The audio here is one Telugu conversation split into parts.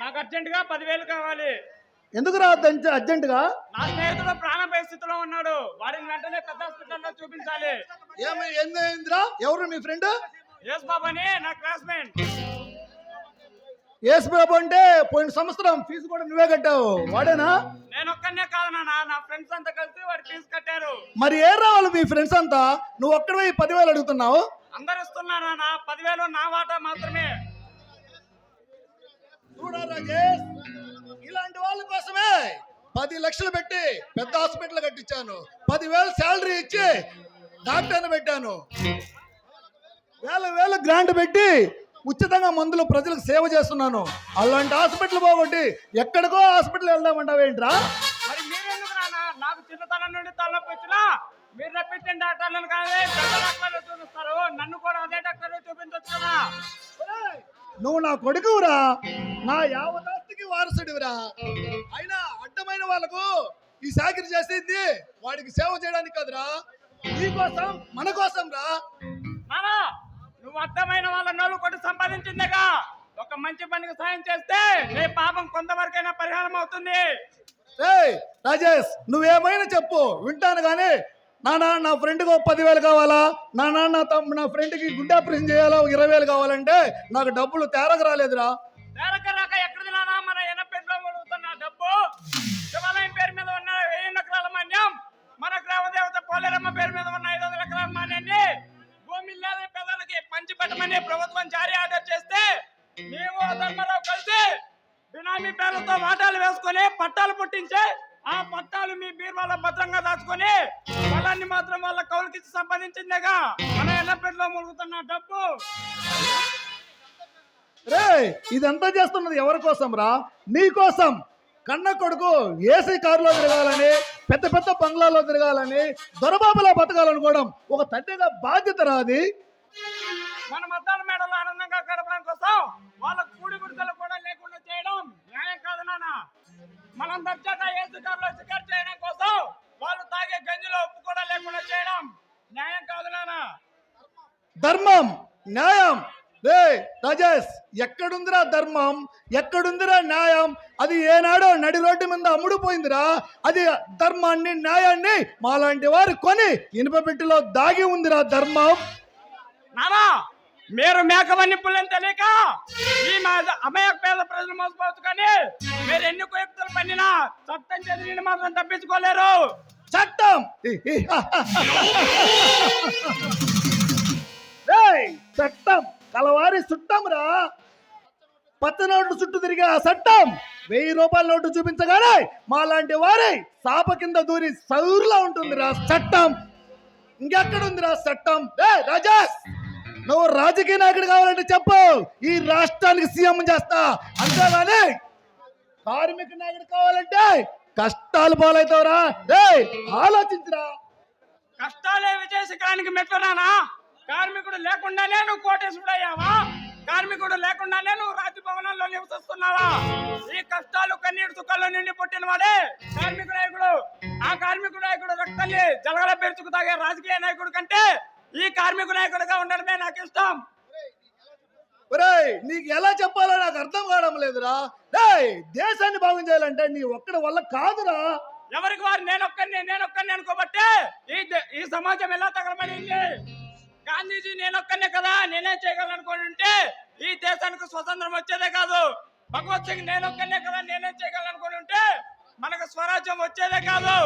నాకు అర్జెంట్గా పదివేలు కావాలి. ఎందుకు రా అర్జెంటుగా? నా స్నేహితుడు ప్రాణ పరిస్థితిలో ఉన్నాడు. వారిని వెంటనే పెద్ద హాస్పిటల్లో చూపించాలి. ఏమి ఏందిరా ఎవరు మీ ఫ్రెండ్? యేస్ బాబు అని నా క్లాస్మేట్. ఏసు బాబు అంటే పోయిన సంవత్సరం ఫీజు కూడా నువ్వే కట్టావు. వాడేనా? నేను ఒక్కనే కాదు నా ఫ్రెండ్స్ అంతా కలిసి వాడి ఫీజు కట్టారు. మరి ఏ రావాలి మీ ఫ్రెండ్స్ అంతా? నువ్వు ఒక్కడే పదివేలు అడుగుతున్నావు? అందరు ఇస్తున్నారు నాన్న పదివేలు నా వాటా మాత్రమే. చూడా రాజేష్ ఇలాంటి వాళ్ళ కోసమే పది లక్షలు పెట్టి పెద్ద హాస్పిటల్ కట్టించాను. పదివేలు శాలరీ ఇచ్చి డాక్టర్ని పెట్టాను. వేల వేల గ్రాంట్ పెట్టి ఉచితంగా మందులు ప్రజలకు సేవ చేస్తున్నాను. అలాంటి హాస్పిటల్ పోగొట్టి ఎక్కడికో హాస్పిటల్ వెళ్దామంటావేంట్రా? మరి మీరెందుకు నాన్న? నాకు చిన్నతనం నుండి తలనొప్పి వచ్చినా మీరు రప్పించిన డాక్టర్లను కానీ పెద్ద డాక్టర్లు చూపిస్తారు. నన్ను కూడా అదే డాక్టర్ చూపించవచ్చు కదా. నువ్వు నా కొడుకురా నా యావదాస్తికి వారసుడివిరా. అయినా అడ్డమైన వాళ్ళకు ఈ సాకిరి చేసింది వాడికి సేవ చేయడానికి కాదురా. నీ కోసం మన కోసం రా సంపాదించిందేగా ఒక మంచి పనికి సాయం చేస్తే నీ పాపం కొంతవరకైనా పరిహారం అవుతుంది. రాజేష్ నువ్వేమైనా చెప్పు. వింటాను కానీ నాన్న నా ఫ్రెండ్కి ఒక పదివేలు కావాలా? నా నాన్న తమ్ము నా ఫ్రెండ్కి గుండె ఆపరేషన్ చేయాలా? ఒక ఇరవై వేలు కావాలంటే నాకు డబ్బులు తేరక రాలేదురా. తేరక సంపాదించిందేగా మన ఎన్నపెట్లో మురుగుతున్న డబ్బు. రే ఇదంతా చేస్తున్నది ఎవరి కోసం రా? నీ కోసం. కన్న కొడుకు ఏసీ కారులో తిరగాలని పెద్ద పెద్ద బంగ్లాలో తిరగాలని దొరబాబులా బతకాలనుకోవడం ఒక తండ్రిగా బాధ్యత రాది. మన మద్దాల మేడలో ఆనందంగా గడపడం కోసం వాళ్ళ కూడి గుడిసెలు కూడా లేకుండా చేయడం న్యాయం కాదు నాన్న మనం దర్జాగా ఏ శిఖర్లో శిఖర్ చేయడం కోసం వాళ్ళు తాగే గంజిలో ఉప్పు కూడా లేకుండా చేయడం న్యాయం కాదు నాన్న ధర్మం న్యాయం రే రాజేష్ ఎక్కడుందిరా ధర్మం? ఎక్కడుందిరా న్యాయం? అది ఏనాడో నడి రోడ్డు మీద అమ్ముడుపోయిందిరా. అది ధర్మాన్ని న్యాయాన్ని మాలాంటి వారు కొని ఇనుప పెట్టిలో దాగి ఉందిరా ధర్మం. నానా మీరు మేకవన్నీ పుల్లని తెలియక ఈ మా అమయ పేద ప్రజలు మోసపోవచ్చు కానీ మీరు ఎన్ని కుయుక్తులు పన్నినా చట్టం చదివిని మాత్రం తప్పించుకోలేరు. చట్టం! చట్టం! కలవారి చుట్టం రా పచ్చ చుట్టూ తిరిగే ఆ చట్టం వెయ్యి రూపాయల నోటు చూపించగానే మాలాంటి వారే సాప కింద దూరి సౌరులా ఉంటుంది రా చట్టం. ఇంకెక్కడుంది రా చట్టం? ఏ రాజేష్! నువ్వు రాజకీయ నాయకుడు కావాలంటే చెప్పు. ఈ రాష్ట్రానికి సీఎం చేస్తా. అంతేగాని కార్మిక నాయకుడు కావాలంటే కష్టాలు పాలవుతావురా రే. ఆలోచించురా. కష్టాలే విజయ శిఖరానికి మెట్లు నానా కార్మికుడు లేకుండానే నువ్వు కోటేశ్వరుడు అయ్యావా? కార్మికుడు లేకుండానే నువ్వు రాజభవనంలో నివసిస్తున్నావా? ఈ కష్టాలు కన్నీరు సుఖాల్లో నిండి పుట్టిన వాడే కార్మిక నాయకుడు. ఆ కార్మిక నాయకుడు రక్తాన్ని జలగల పెరుచుకు తాగే రాజకీయ నాయకుడు కంటే ఈ కార్మిక నాయకుడిగా ఉండడమే నాకు ఇష్టం. ఒరేయ్ నీకు ఎలా చెప్పాలో నాకు అర్థం కావడం లేదురా. దేశాన్ని బాగు చేయాలంటే నీ ఒక్కడి వల్ల కాదురా. ఎవరికి వారు నేనొక్కడిని నేనొక్కడిని అనుకోబట్టే ఈ సమాజం ఎలా తగలబడింది? గాంధీజీ నేనొక్కనే కదా నేనే చేయగలనుకోని ఉంటే ఈ దేశానికి స్వతంత్రం వచ్చేదే కాదు. భగవత్ సింగ్ నేనొక్కనే కదా నేనే చేయగలనుకోని ఉంటే మనకు స్వరాజ్యం వచ్చేదే కాదు.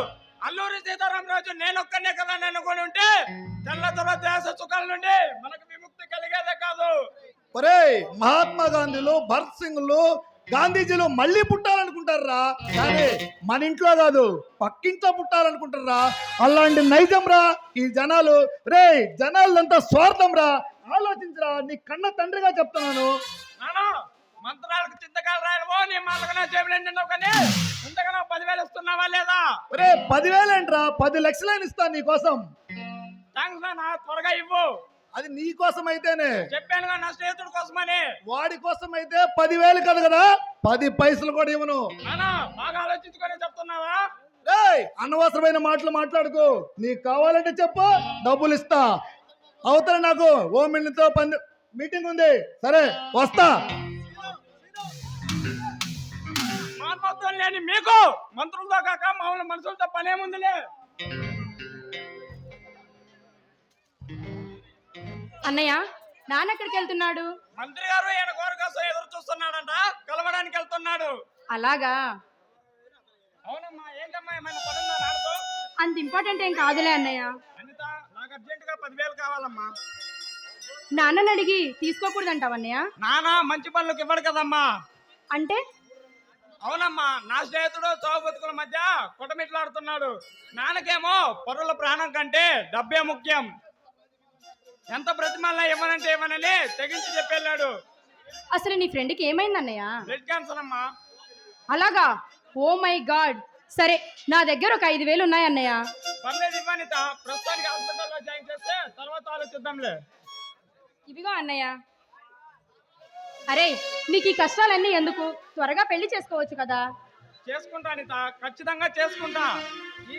అల్లూరి సీతారామరాజు నేనొక్కనే కదా నేను ఉంటే తెల్ల దేశ సుఖాల నుండి మనకు విముక్తి కలిగేదే కాదు. ఒరేయ్ మహాత్మా గాంధీలు భరత్ సింగ్లు గాంధీజీలు మళ్ళీ పుట్టాలనుకుంటారా? కానీ మన ఇంట్లో కాదు పక్కింట్లో పుట్టాలనుకుంటారా? అలాంటి నైజం రా ఈ జనాలు. రే జనాలంతా స్వార్థం రా. ఆలోచించరా నీ కన్న తండ్రిగా చెప్తున్నాను. నానా మంత్రాలకు చింతకాలు రాయడమో నీ మాటగా నిండినావు కానీ ఇంతకన్నా పదివేలు ఇస్తున్నావా లేదా? ఒరే పదివేలేంట్రా పది లక్షలైన ఇస్తా నీ కోసం. థ్యాంక్స్ నాన్న త్వరగా ఇవ్వు. అది నీ కోసం అయితేనే చెప్పానుగా నా స్నేహితుడి కోసమని. వాడి కోసం అయితే పదివేలు కదా కదా పది పైసలు కూడా ఇవ్వను. బాగా ఆలోచించుకొని చెప్తున్నావా? ఏయ్ అనవసరమైన మాటలు మాట్లాడుకో. నీకు కావాలంటే చెప్పు డబ్బులు ఇస్తా. అవతల నాకు ఓ మిల్లితో పని మీటింగ్ ఉంది. సరే వస్తా. లేని మీకు మంత్రులతో కాక మామూలు మనుషులతో పనేముందిలే. అన్నయ్య నాన్న ఎక్కడికి వెళ్తున్నాడు? మంత్రి గారు ఈయన కోర కోసం ఎదురు చూస్తున్నాడంట. కలవడానికి వెళ్తున్నాడు. అలాగా? అవునమ్మా ఏంటమ్మా ఏమైనా పనుందా నాన్నతో? అంత ఇంపార్టెంట్ ఏం కాదులే అన్నయ్య. అనిత నాకు అర్జెంట్గా పదివేలు కావాలమ్మా. నాన్నని అడిగి తీసుకోకూడదంటావు అన్నయ్య? నానా మంచి పనులకు ఇవ్వడు కదమ్మా. అంటే? అవునమ్మా నా స్నేహితుడు చావు బతుకుల మధ్య కుటమిట్లాడుతున్నాడు. నాన్నకేమో పరుల ప్రాణం కంటే డబ్బే ముఖ్యం. ఎంత ప్రతిమల్లా ఇవ్వనంటే ఇవ్వనని తెగించి చెప్పెళ్ళాడు. అసలు నీ ఫ్రెండ్కి ఏమైంది అన్నయ్య బ్లడ్ క్యాన్సర్ అమ్మా. అలాగా? Oh my God. సరే నా దగ్గర ఒక ఐదు వేలు ఉన్నాయి అన్నయ్య పర్లేదు ఇవ్వనిత ప్రస్తుతానికి హాస్పిటల్లో జాయిన్ చేస్తే తర్వాత ఆలోచిద్దాంలే. ఇవిగో అన్నయ్య. అరే నీకు ఈ కష్టాలన్నీ ఎందుకు? త్వరగా పెళ్ళి చేసుకోవచ్చు కదా. చేసుకుంటా అనిత. ఖచ్చితంగా చేసుకుంటా. ఈ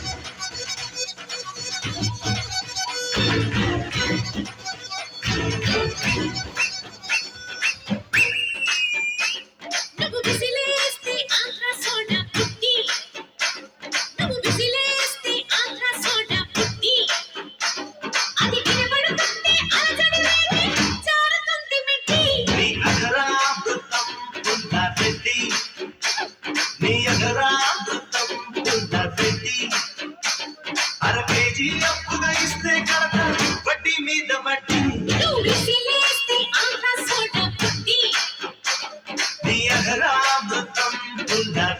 I'm the thunder that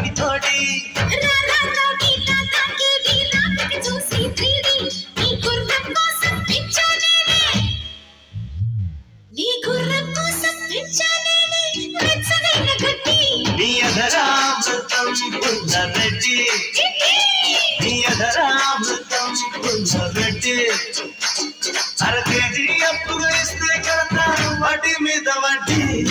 never did.